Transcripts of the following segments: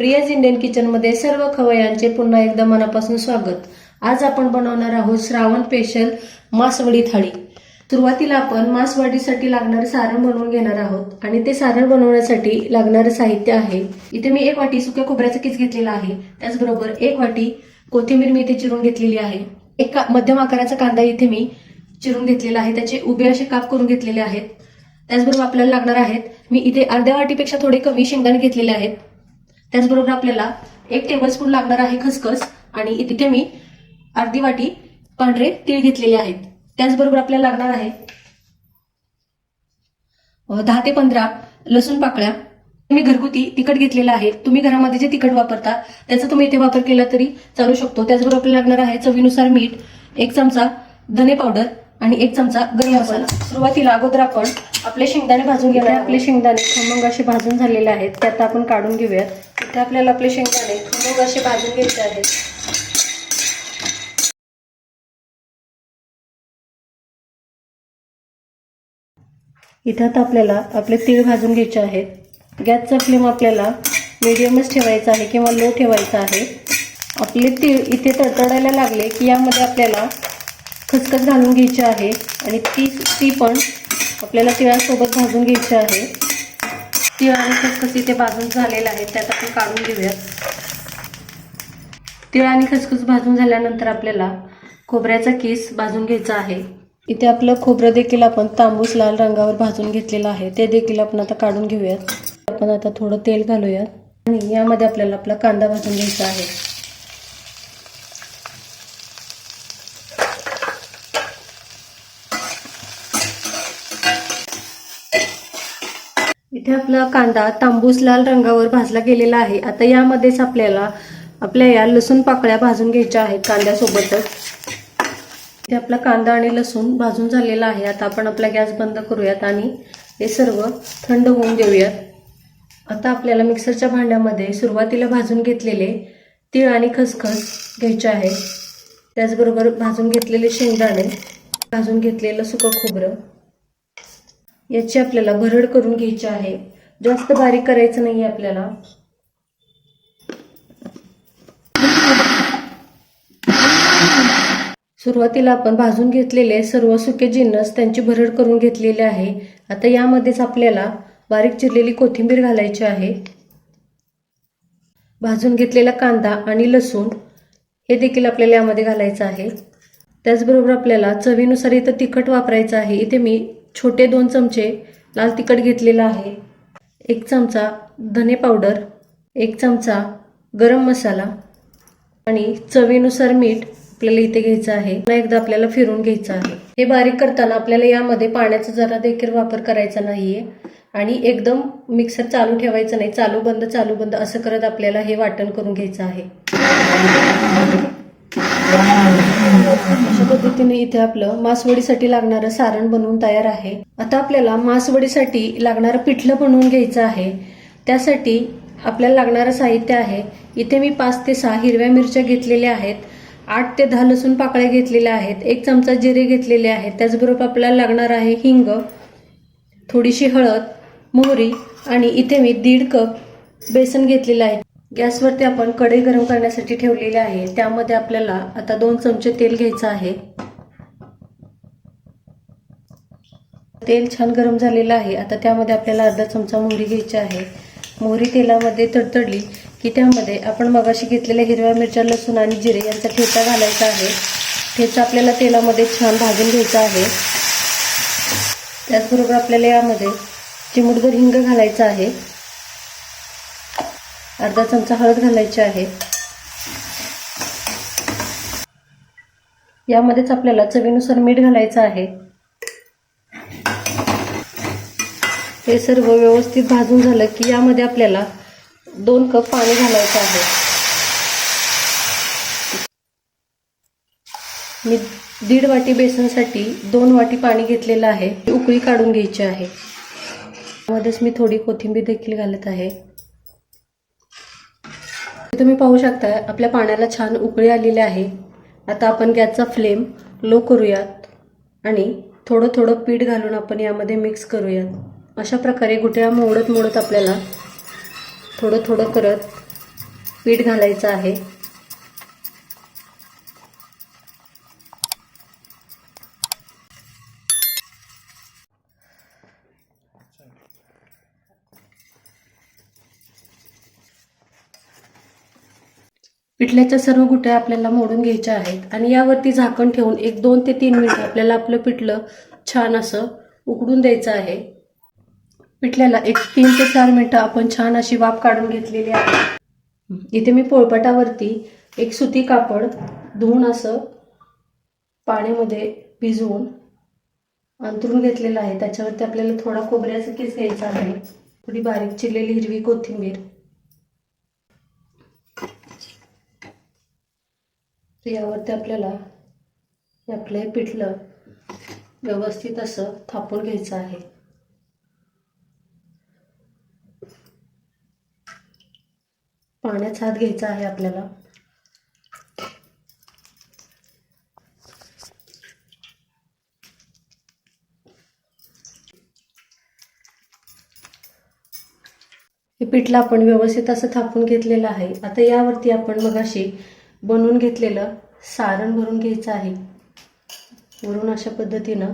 Priya's Indian किचनमध्ये सर्व खवयांचे पुन्हा एकदा मनापासून स्वागत. आज आपण बनवणार आहोत श्रावण स्पेशल मासवडी थाळी. सुरुवातीला आपण मासवाडीसाठी लागणारं सारण बनवून घेणार आहोत आणि ते सारण बनवण्यासाठी लागणारं साहित्य आहे. इथे मी एक वाटी सुक्या खोबऱ्याचा किस घेतलेला आहे. त्याचबरोबर एक वाटी कोथिंबीर मी इथे चिरून घेतलेली आहे. एक मध्यम आकाराचा कांदा इथे मी चिरून घेतलेला आहे. त्याचे उभे असे काप करून घेतलेले आहेत. त्याचबरोबर आपल्याला लागणार आहेत मी इथे अर्ध्या वाटीपेक्षा थोडे कमी शेंगदाणे घेतलेले आहेत. त्याचबरोबर आपल्याला एक टेबलस्पून लागणार आहे खसखस आणि इथे मी अर्धी वाटी पांढरे तीळ घेतलेले आहेत. त्याचबरोबर आपल्याला लागणार आहे दहा ते पंधरा लसूण पाकळ्या. मी घरगुती तिखट घेतलेलं आहे. तुम्ही घरामध्ये जे तिखट वापरता त्याचा तुम्ही इथे वापर केला तरी चालू शकतो. त्याचबरोबर आपल्याला लागणार आहे चवीनुसार मीठ एक चमचा धने पावडर आणि एक चमचा गरम मसाला. सुरुवातीला अगोदर आपण आपले शेंगदाणे भाजून घेणार आपले शेंगदाणे खमंग असे भाजून झालेले आहेत. ते आता आपण काढून घेऊयात. इथे आपल्याला आपले शेंगदाणे खमंग असे भाजून घ्यायचे आहेत. इथं आता आपल्याला आपले तीळ भाजून घ्यायचे आहेत. गॅसचा फ्लेम आपल्याला मिडियमच ठेवायचा आहे किंवा लो ठेवायचा आहे. आपले तीळ इथे तडतडायला लागले की यामध्ये आपल्याला खसखस घालून घ्यायची आहे आणि ती ती पण आपल्याला तिळासोबत भाजून घ्यायची आहे. तिळ आणि खसखस इथे भाजून झालेलं आहे त्यात आपण काढून घेऊयात. तिळ आणि खसखस भाजून झाल्यानंतर आपल्याला खोबऱ्याचा केस भाजून घ्यायचा आहे. इथे आपलं खोबरं देखील आपण तांबूस लाल रंगावर भाजून घेतलेलं आहे ते देखील आपण आता काढून घेऊयात. आपण आता थोडं तेल घालूयात आणि यामध्ये आपल्याला आपला कांदा भाजून घ्यायचा आहे. इथे आपला कांदा तांबूस लाल रंगावर भाजला गेलेला आहे. आता यामध्येच आपल्याला आपल्या या लसूण पाकळ्या भाजून घ्यायच्या आहेत कांद्यासोबतच. इथे आपला कांदा आणि लसूण भाजून झालेला आहे. आता आपण आपला गॅस बंद करूयात आणि हे सर्व थंड होऊन देऊयात. आता आपल्याला मिक्सरच्या भांड्यामध्ये सुरुवातीला भाजून घेतलेले तीळ आणि खसखस घ्यायचे आहे त्याचबरोबर भाजून घेतलेले शेंगदाणे भाजून घेतलेलं सुकं खोबरं याची आपल्याला भरड करून घ्यायची आहे. जास्त बारीक करायचं नाही आपल्याला. सुरुवातीला आपण भाजून घेतलेले सर्व सुके जिन्नस त्यांची भरड करून घेतलेले आहे. आता यामध्येच आपल्याला बारीक चिरलेली कोथिंबीर घालायची आहे. भाजून घेतलेला कांदा आणि लसूण हे देखील आपल्याला यामध्ये घालायचं आहे. त्याचबरोबर आपल्याला चवीनुसार इथं तिखट वापरायचं आहे. इथे मी छोटे दोन चमचे लाल तिखट घेतलेलं आहे. एक चमचा धने पावडर एक चमचा गरम मसाला आणि चवीनुसार मीठ आपल्याला इथे घ्यायचं आहे. पुन्हा एकदा आपल्याला फिरून घ्यायचं आहे. हे बारीक करताना आपल्याला यामध्ये पाण्याचा जरा देखील वापर करायचा नाहीये आणि एकदम मिक्सर चालू ठेवायचं नाही. चालू बंद चालू बंद असं करत आपल्याला हे वाटण करून घ्यायचं आहे. अशा पद्धतीने इथे आपलं मासवडीसाठी लागणारं सारण बनवून तयार आहे. आता आपल्याला मासवडीसाठी लागणारं पिठलं बनवून घ्यायचं आहे. त्यासाठी आपल्याला लागणारं साहित्य आहे. इथे मी पाच ते सहा हिरव्या मिरच्या घेतलेल्या आहेत. आठ ते दहा लसूण पाकळ्या घेतलेल्या आहेत. एक चमचा जिरे घेतलेले आहेत. त्याचबरोबर आपल्याला लागणार आहे हिंग थोडीशी हळद मोहरी आणि इथे मी दीड कप बेसन घेतलेलं आहे. गॅसवरती आपण कढई गरम करण्यासाठी ठेवलेली आहे. त्यामध्ये आपल्याला आता दोन चमचे तेल घ्यायचं आहे. तेल छान गरम झालेलं आहे. आता त्यामध्ये आपल्याला अर्धा चमचा मोहरी घ्यायची आहे. मोहरी तेलामध्ये तडतडली की त्यामध्ये आपण मगाशी घेतलेल्या हिरव्या मिरच्या लसूण आणि जिरे यांचा ठेचा घालायचा आहे. ठेचा आपल्याला तेलामध्ये छान भाजून घ्यायचा आहे. त्याचबरोबर आपल्याला यामध्ये चिमुटभर हिंग घालायचा आहे. अर्धा चमचा हळद घालायची आहे. यामध्येच आपल्याला चवीनुसार मीठ घालायचं आहे. हे सर्व व्यवस्थित भाजून झालं की यामध्ये आपल्याला दोन कप पाणी घालायचं आहे. मी दीड वाटी बेसनसाठी दोन वाटी पाणी घेतलेलं आहे. उकळी काढून घ्यायची आहे. मध्येच मी थोडी कोथिंबीर देखील घालत आहे. तुम्ही पाहू शकता आपल्या पाण्याला छान उकळी आलेली आहे. आता आपण गॅसचा फ्लेम लो करूयात आणि थोडं थोडं पीठ घालून आपण यामध्ये मिक्स करूयात. अशा प्रकारे गुठळ्या मोडत मोडत आपल्याला थोडं थोडं करत पीठ घालायचं आहे. पिठल्याच्या सर्व गुट्या आपल्याला मोडून घ्यायच्या आहेत. आणि यावरती झाकण ठेवून एक दोन ते तीन मिनिटं आपल्याला आपलं पिठलं छान असं उकडून द्यायचं आहे. पिठल्याला एक तीन ते चार मिनटं आपण छान अशी वाफ काढून घेतलेली आहे. इथे मी पोळपाटावरती एक सुती कापड धुवून असं पाण्यामध्ये भिजवून अंतरून घेतलेलं आहे. त्याच्यावरती आपल्याला थोडा खोबऱ्याचा किस घ्यायचा आहे. थोडी बारीक चिरलेली हिरवी कोथिंबीर. तर यावरती आपल्याला हे आपलं हे पिठलं व्यवस्थित असं थापून घ्यायचं आहे. पाण्याचा हात घ्यायचा आहे आपल्याला. हे पिठलं आपण व्यवस्थित असं थापून घेतलेलं आहे. आता यावरती आपण मगाशी बनवून घेतलेलं सारण भरून घ्यायचं आहे. वरून अशा पद्धतीनं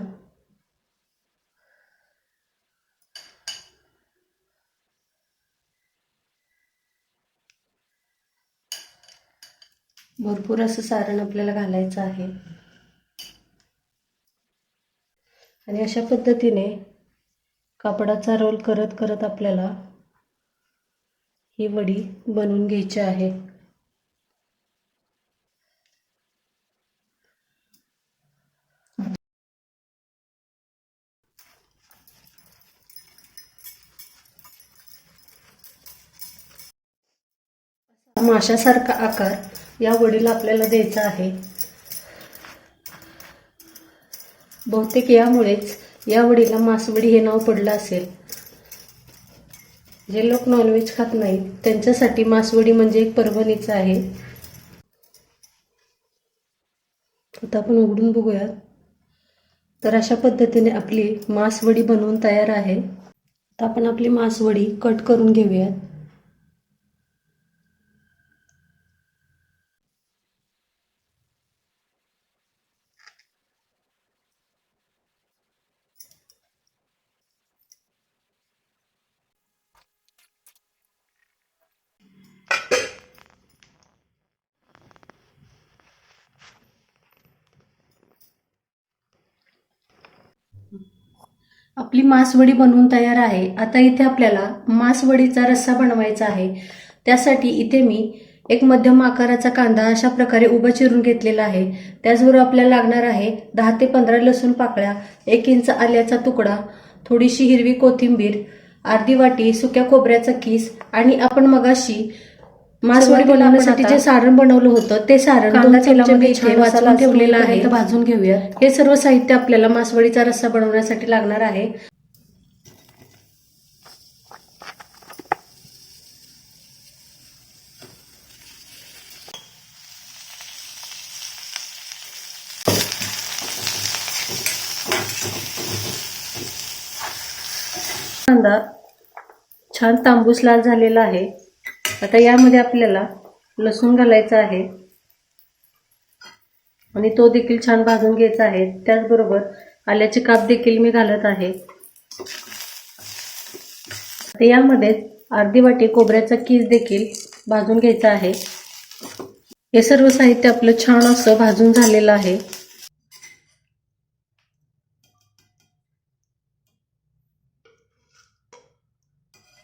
भरपूर असं सारण आपल्याला घालायचं आहे. आणि अशा पद्धतीने कापडाचा रोल करत करत आपल्याला ही वडी बनवून घ्यायची आहे. माशासारखा आकार या वडीला आपल्याला द्यायचा आहे. बहुतेक यामुळेच या वडीला मासवडी हे नाव पडलं असेल. जे लोक नॉनव्हेज खात नाहीत त्यांच्यासाठी मासवडी म्हणजे एक परभणीचं आहे. आता आपण उघडून बघूयात. तर अशा पद्धतीने आपली मासवडी बनवून तयार आहे. आता आपण आपली मासवडी कट करून घेऊयात. आपली मासवडी बनवून तयार आहे. आता इथे आपल्याला मासवडीचा रस्सा बनवायचा आहे. त्यासाठी इथे मी एक मध्यम आकाराचा कांदा अशा प्रकारे उभा चिरून घेतलेला आहे. त्याचबरोबर आपल्याला लागणार आहे दहा ते पंधरा लसूण पाकळ्या एक इंच आल्याचा तुकडा थोडीशी हिरवी कोथिंबीर अर्धी वाटी सुक्या खोबऱ्याचा किस आणि आपण मगाशी मासवडी बनवण्यासाठी जे सारण बनवलं होतं ते सारण कांदा तेलामध्ये इथे वाचून ठेवलेलं आहे. तर भाजून घेऊया हे सर्व साहित्य आपल्याला मासवडीचा रस्सा बनवण्यासाठी लागणार आहे. कांदा छान तांबूस लाल झालेला आहे. आता यामध्ये आपल्याला लसूण घालायचा आहे. आणि तो देखील छान भाजून घ्यायचा आहे. त्याचबरोबर आल्याचे काप देखील मी घालत आहे. आता यामध्ये अर्धी वाटी कोबऱ्याचा कीस देखील भाजून घ्यायचा आहे. हे सर्व साहित्य आपलं छान असं भाजून झालेलं आहे.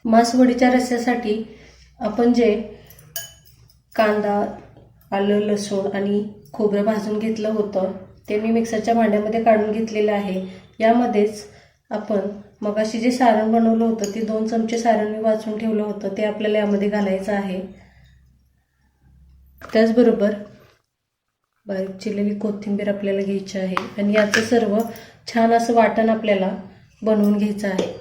मासवडीच्या रस्स्यासाठी आपण जे कांदा आलं लसूण आणि खोबरं भाजून घेतलं होतं ते मी मिक्सरच्या भांड्यामध्ये काढून घेतलेलं आहे. यामध्येच आपण मगाशी जे सारण बनवलं होतं ते दोन चमचे सारण मी वाचून ठेवलं होतं ते आपल्याला यामध्ये घालायचं आहे. त्याचबरोबर बारीक चिरलेली कोथिंबीर आपल्याला घ्यायची आहे आणि याचं सर्व छान असं वाटण आपल्याला बनवून घ्यायचं आहे.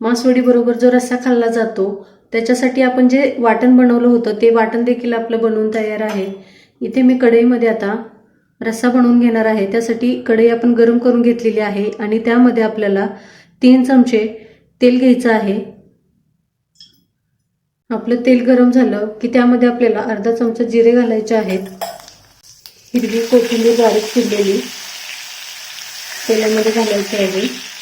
मासवडीबरोबर जो रस्सा खाल्ला जातो त्याच्यासाठी आपण जे वाटण बनवलं होतं ते वाटण देखील आपलं बनवून तयार आहे. इथे मी कढईमध्ये आता रस्सा बनवून घेणार आहे. त्यासाठी कढई आपण गरम करून घेतलेली आहे आणि त्यामध्ये आपल्याला तीन चमचे तेल घ्यायचं आहे. आपलं तेल गरम झालं की त्यामध्ये आपल्याला अर्धा चमचा जिरे घालायचे आहेत. हिरवी कोथिंबीर बारीक चिरलेली. तेलामध्ये घालायची आहे.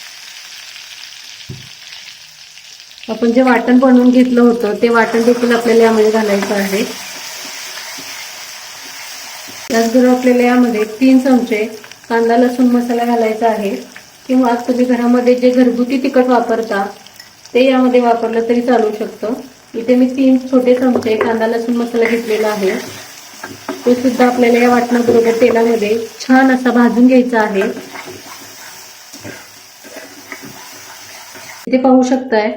आपण जे वाटण बनवून घेतलं होतं ते वाटण देखील आपल्याला यामध्ये घालायचं आहे. त्याचबरोबर आपल्याला यामध्ये तीन चमचे कांदा लसूण मसाला घालायचा आहे. किंवा तुम्ही घरामध्ये जे घरगुती तिखट वापरता ते यामध्ये वापरलं तरी चालू शकतं. इथे मी तीन छोटे चमचे कांदा लसूण मसाला घेतलेला आहे. तो सुद्धा आपल्याला या वाटणाबरोबर तेलामध्ये छान असा भाजून घ्यायचा आहे. इथे पाहू शकताय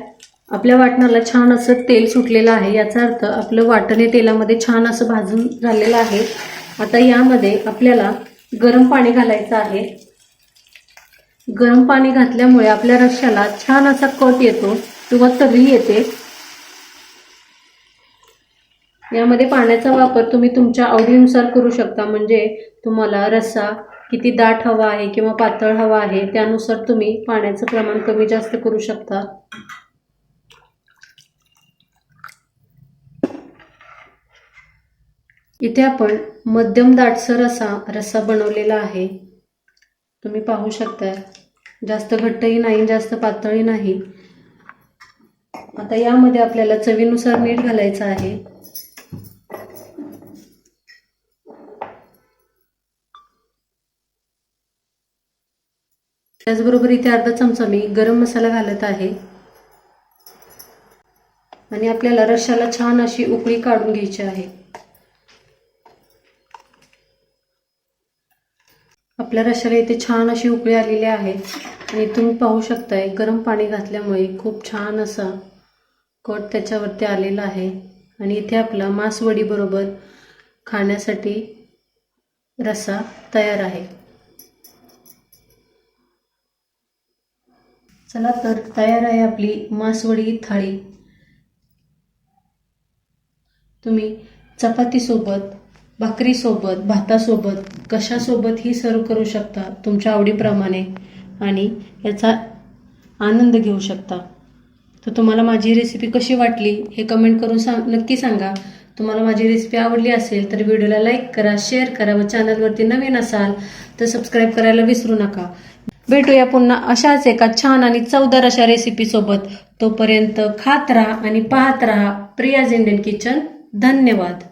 आपल्या वाटणाला छान असं तेल सुटलेलं आहे याचा अर्थ आपलं वाटण हे तेलामध्ये छान असं भाजून झालेलं आहे. आता यामध्ये आपल्याला गरम पाणी घालायचं आहे. गरम पाणी घातल्यामुळे आपल्या रश्याला छान असा कट येतो किंवा तर्री येते. यामध्ये पाण्याचा वापर तुम्ही तुमच्या आवडीनुसार करू शकता म्हणजे तुम्हाला रस्सा किती दाट हवा आहे किंवा पातळ हवा आहे त्यानुसार तुम्ही पाण्याचं प्रमाण कमी जास्त करू शकता. इथे आपण मध्यम दाटसर असा रस्सा बनवलेला आहे. तुम्ही पाहू शकता जास्त घट्टही नाही जास्त पातळी नाही. आता यामध्ये आपल्याला चवीनुसार मीठ घालायचं आहे. त्याचबरोबर इथे अर्धा चमचा मी गरम मसाला घालत आहे. आणि आपल्याला रश्शाला छान अशी उकळी काढून घ्यायची आहे. आपल्या रशाला इथे छान अशी उकळी आलेली आहे. आणि तुम्ही पाहू शकताय गरम पाणी घातल्यामुळे खूप छान असा कट त्याच्यावरती आलेला आहे. आणि इथे आपला मासवडीबरोबर खाण्यासाठी रस्सा तयार आहे. चला तर तयार आहे आपली मासवडी थाळी. तुम्ही चपातीसोबत भाकरीसोबत भातासोबत कशासोबत ही सर्व करू शकता तुमच्या आवडीप्रमाणे आणि याचा आनंद घेऊ शकता. तर तुम्हाला माझी रेसिपी कशी वाटली हे कमेंट करून सांग नक्की सांगा. तुम्हाला माझी रेसिपी आवडली असेल तर व्हिडिओला लाईक करा शेअर करा व चॅनलवरती नवीन असाल तर सबस्क्राईब करायला विसरू नका. भेटूया पुन्हा अशाच एका छान आणि चवदार अशा रेसिपीसोबत तोपर्यंत खात राहा आणि पाहत राहा प्रियाज इंडियन किचन धन्यवाद.